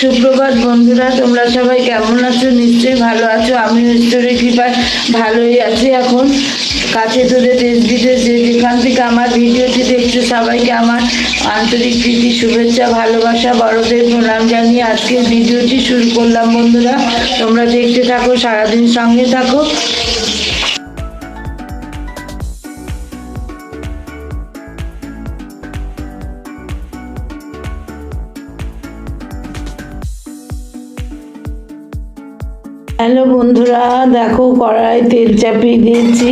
সুপ্রভাত বন্ধুরা, তোমরা সবাই কেমন আছো? নিশ্চয়ই ভালো আছো। আমি ঈশ্বরের কৃপায় ভালোই আছি এখন। কাছে দূরে দেশ বিদেশ যেখান থেকে আমার ভিডিওটি দেখছ, সবাইকে আমার আন্তরিক প্রীতি, শুভেচ্ছা, ভালোবাসা, বড়দের প্রণাম জানিয়ে আজকের ভিডিওটি শুরু করলাম বন্ধুরা। তোমরা দেখতে থাকো, সারাদিন সঙ্গে থাকো। হ্যালো বন্ধুরা, দেখো কড়াই তেল চাপিয়ে দিয়েছি।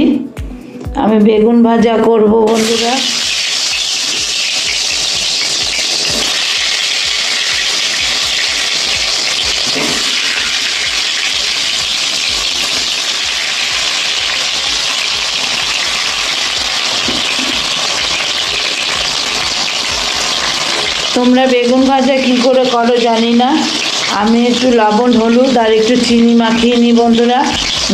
আমি বেগুন ভাজা করব বন্ধুরা। তোমরা বেগুন ভাজা কি করে করো জানি না। আমি একটু লবণ, হলুদ আর একটু চিনি মাখিয়ে নিই বন্ধুরা।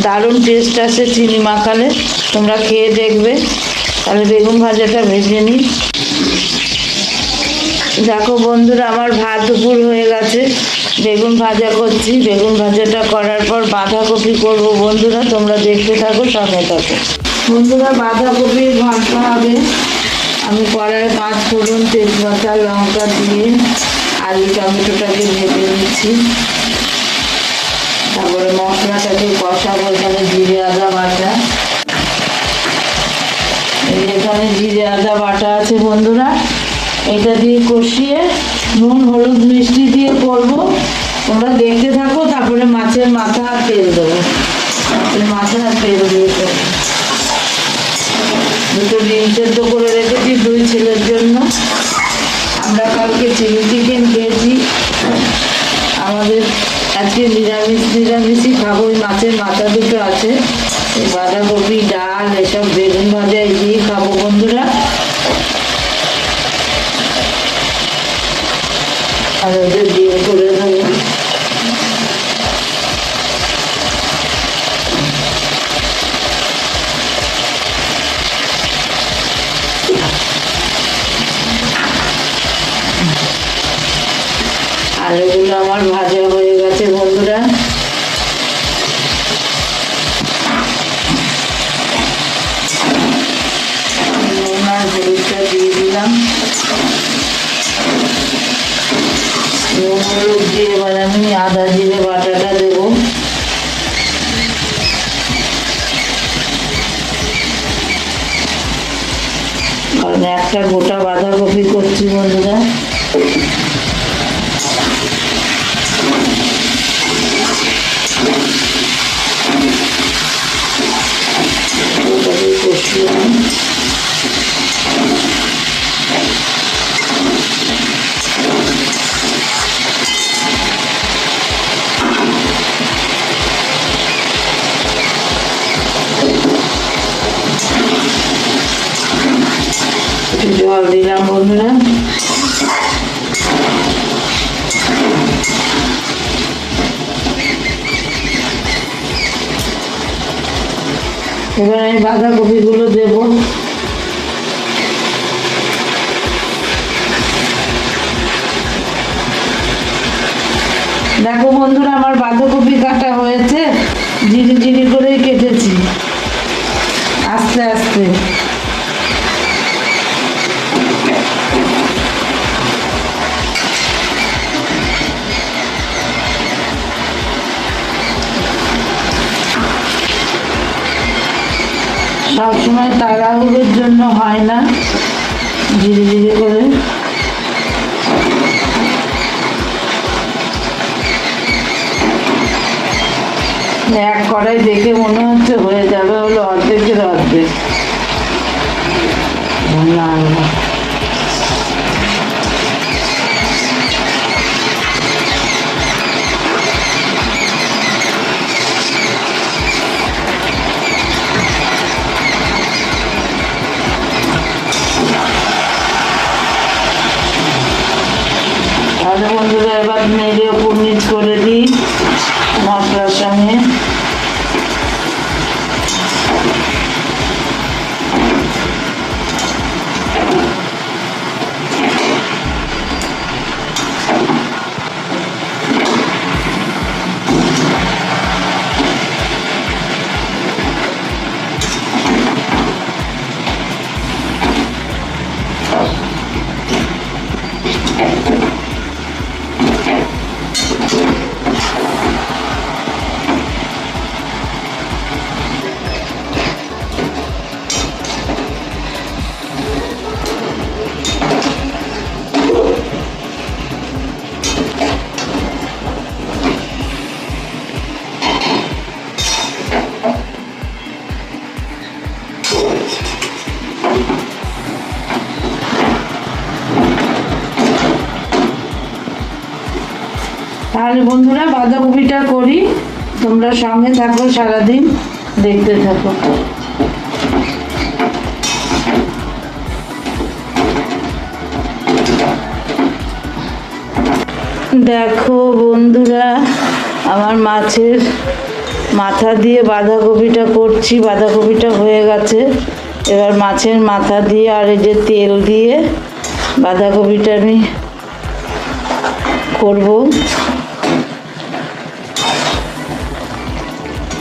দারুণ টেস্ট আছে চিনি মাখালে। তোমরা খেয়ে দেখবে। তাহলে বেগুন ভাজাটা ভেজে নিই। দেখো বন্ধুরা, আমার ভাত দুপুর হয়ে গেছে। বেগুন ভাজা করছি। বেগুন ভাজাটা করার পর বাঁধাকপি করব বন্ধুরা। তোমরা দেখতে থাকো, সঙ্গে থাকো। বন্ধুরা বাঁধাকপি ভাজতে হবে। আমি কড়াই পাঁচ ফোড়ন তেজপাতা, লঙ্কা দিয়ে আলু টমেটোটাকে ভেজে নিচ্ছি তারপরে মশলাটাকে কষাবো এখানে জিরে, আদা, বাটা। এখানে জিরে, আদা, বাটা আছে বন্ধুরা, এটা দিয়ে কষিয়ে নুন, হলুদ, মিষ্টি দিয়ে করব। তোমরা দেখতে থাকো, তারপরে মাছের মাথা আর তেল দেবো। মাছের আর তেল দিয়ে দুটো ডিম সেদ্ধ করে রেখেছি দুই ছেলের জন্য। আমরা কালকে চিলি চিকেন খেয়েছি। আমাদের আজকে নিরামিষ, নিরামিষই খাব। ওই মাছের মাথা দুটো আছে। বাঁধাকপি, ডাল হলুদটা দিয়ে দিলাম নুন হলুদ দিয়ে এবার আমি আদা জিরে বাটাটা দেবো কারণ একটা গোটা বাঁধাকপি করছি বন্ধুরা। জল দিলাম বন্ধুরা। এবার আমি বাঁধাকপিগুলো দেবো। দেখো বন্ধুরা আমার বাঁধাকপি কাটা হয়েছে। জিরি সবসময় তাড়াহুড়োর জন্য হয় না। ধীরে ধীরে করে। এক কড়াই দেখে মনে হচ্ছে হয়ে যাবে হলো অর্ধেকের অর্ধেক। না বন্ধুরা এবার নেড়ে উপর নিচ করে দিই। মশলার সঙ্গে তাহলে বন্ধুরা বাঁধাকপিটা করি। তোমরা সঙ্গে থাকো, সারাদিন দেখতে থাকো। দেখো বন্ধুরা, আমার মাছের মাথা দিয়ে বাঁধাকপিটা করছি, বাঁধাকপিটা হয়ে গেছে। এবার মাছের মাথা দিয়ে আর এই যে তেল দিয়ে বাঁধাকপিটা আমি করব।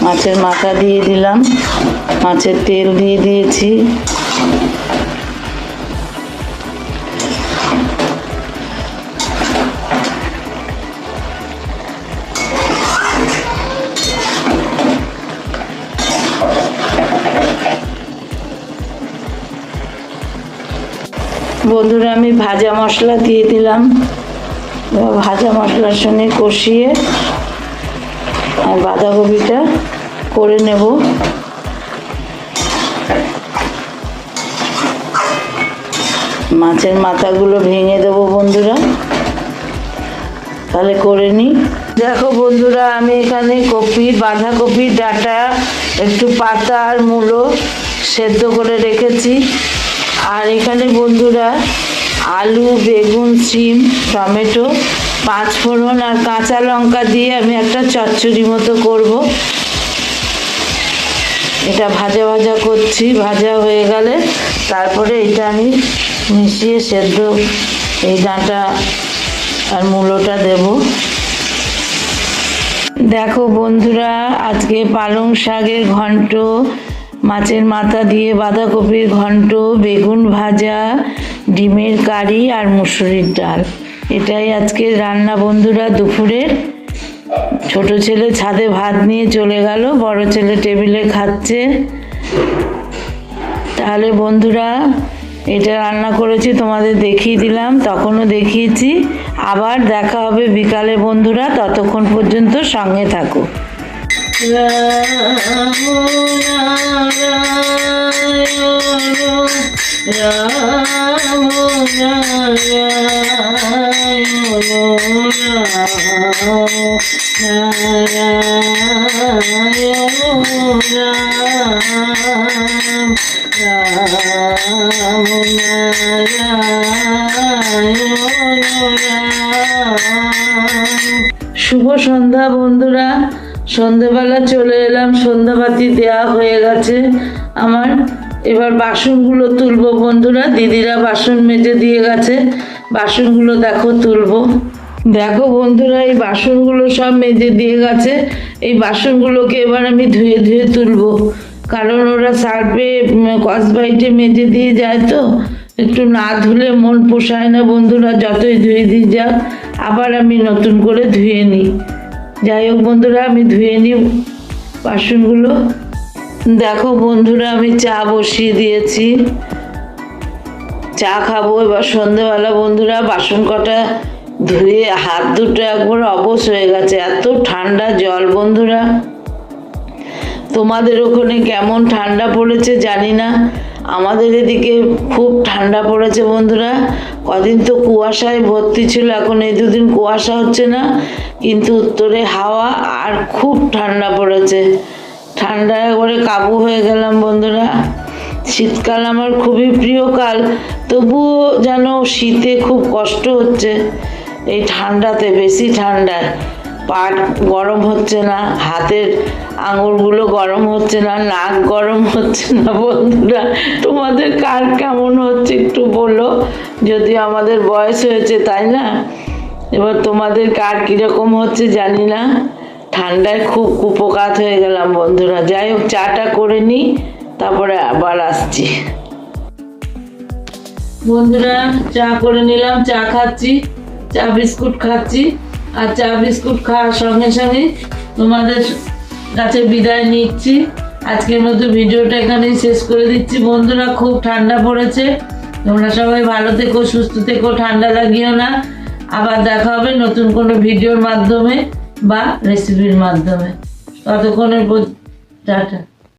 মাছের মাথা দিয়ে দিলাম। মাছের তেল দিয়ে দিয়েছি। বন্ধুরা, আমি ভাজা মশলা দিয়ে দিলাম। ভাজা মশলার সঙ্গে কষিয়ে আর বাঁধাকপিটা করে নেব। মাছের মাথাগুলো ভেঙে দেবো বন্ধুরা। তাহলে করে নিই দেখো বন্ধুরা, আমি এখানে কপি, বাঁধাকপি, ডাটা, একটু পাতা আর মূলো সেদ্ধ করে রেখেছি। আর এখানে বন্ধুরা, আলু, বেগুন, সিম, টমেটো পাঁচ ফোড়ন আর কাঁচা লঙ্কা দিয়ে আমি একটা চচ্চড়ি মতো করব। এটা ভাজা ভাজা করছি, ভাজা হয়ে গেলে তারপরে এটা আমি মিশিয়ে সেদ্ধ এই ডাঁটা আর মূলোটা দেব। দেখো বন্ধুরা, আজকে পালং শাকের ঘন্ট, মাছের মাথা দিয়ে বাঁধাকপির ঘন্ট, বেগুন ভাজা, ডিমের কারি আর মুসুরির ডাল। এটাই আজকে রান্না বন্ধুরা দুপুরের। ছোট ছেলে ছাদে ভাত নিয়ে চলে গেল, বড় ছেলে টেবিলে খাচ্ছে। তাহলে বন্ধুরা, এটা রান্না করেছি, তোমাদের দেখিয়ে দিলাম, তখনও দেখিয়েছি। আবার দেখা হবে বিকালে বন্ধুরা, ততক্ষণ পর্যন্ত সঙ্গে থাকো। শুভ সন্ধ্যা বন্ধুরা সন্ধেবেলা চলে এলাম, সন্ধ্যাবাতি দেওয়া হয়ে গেছে। আমার এবার বাসনগুলো তুলবো বন্ধুরা, দিদিরা বাসন মেজে দিয়ে গেছে। বাসনগুলো দেখো তুলবো। দেখো বন্ধুরা, এই বাসনগুলো সব মেজে দিয়ে গেছে। এই বাসনগুলোকে এবার আমি ধুয়ে ধুয়ে তুলবো। কারণ ওরা সার্ভে কসবাইটে মেজে দিয়ে যায় তো। একটু না ধুলে মন পোষায় না বন্ধুরা, যতই ধুয়ে দিয়ে যাক, আবার আমি নতুন করে ধুয়ে নিই। যাই হোক বন্ধুরা, আমি ধুয়ে নিই বাসনগুলো। দেখো বন্ধুরা, আমি চা বসিয়ে দিয়েছি। চা খাব এবার সন্ধেবেলা বন্ধুরা, বাসন কটা ধুয়ে হাত দুটো একবার অবশ হয়ে গেছে। এত ঠান্ডা জল বন্ধুরা। তোমাদের ওখানে কেমন ঠান্ডা পড়েছে জানি না। আমাদের এদিকে খুব ঠান্ডা পড়েছে বন্ধুরা। কদিন তো কুয়াশায় ভর্তি ছিল, এখন এই দুদিন কুয়াশা হচ্ছে না, কিন্তু উত্তরে হাওয়া আর খুব ঠান্ডা পড়েছে। ঠান্ডা একবারে কাবু হয়ে গেলাম বন্ধুরা। শীতকাল আমার খুবই প্রিয় কাল, তবুও যেন শীতে খুব কষ্ট হচ্ছে। এই ঠান্ডাতে, বেশি ঠান্ডায়। পাট গরম হচ্ছে না, হাতের আঙুলগুলো গরম হচ্ছে না, নাক গরম হচ্ছে না, বন্ধুরা। তোমাদের কার কেমন হচ্ছে একটু বলো। যদি আমাদের বয়স হয়েছে, তাই না? এবার তোমাদের কার কীরকম হচ্ছে জানি না। ঠান্ডায় খুব কুপকাত হয়ে গেলাম, বন্ধুরা। যাই হোক, চাটা করে নিই তারপরে আবার আসছি। বন্ধুরা, চা করে নিলাম, চা খাচ্ছি, চা বিস্কুট খাচ্ছি। আর চা বিস্কুট খাওয়ার সঙ্গে সঙ্গে তোমাদের কাছে বিদায় নিচ্ছি। আজকের মতো ভিডিওটা এখানেই শেষ করে দিচ্ছি। বন্ধুরা, খুব ঠান্ডা পড়েছে। তোমরা সবাই ভালো থেকো, সুস্থ থেকো, ঠান্ডা লাগিও না। আবার দেখা হবে নতুন কোনো ভিডিওর মাধ্যমে বা রেসিপির মাধ্যমে। ততক্ষণের টাটা।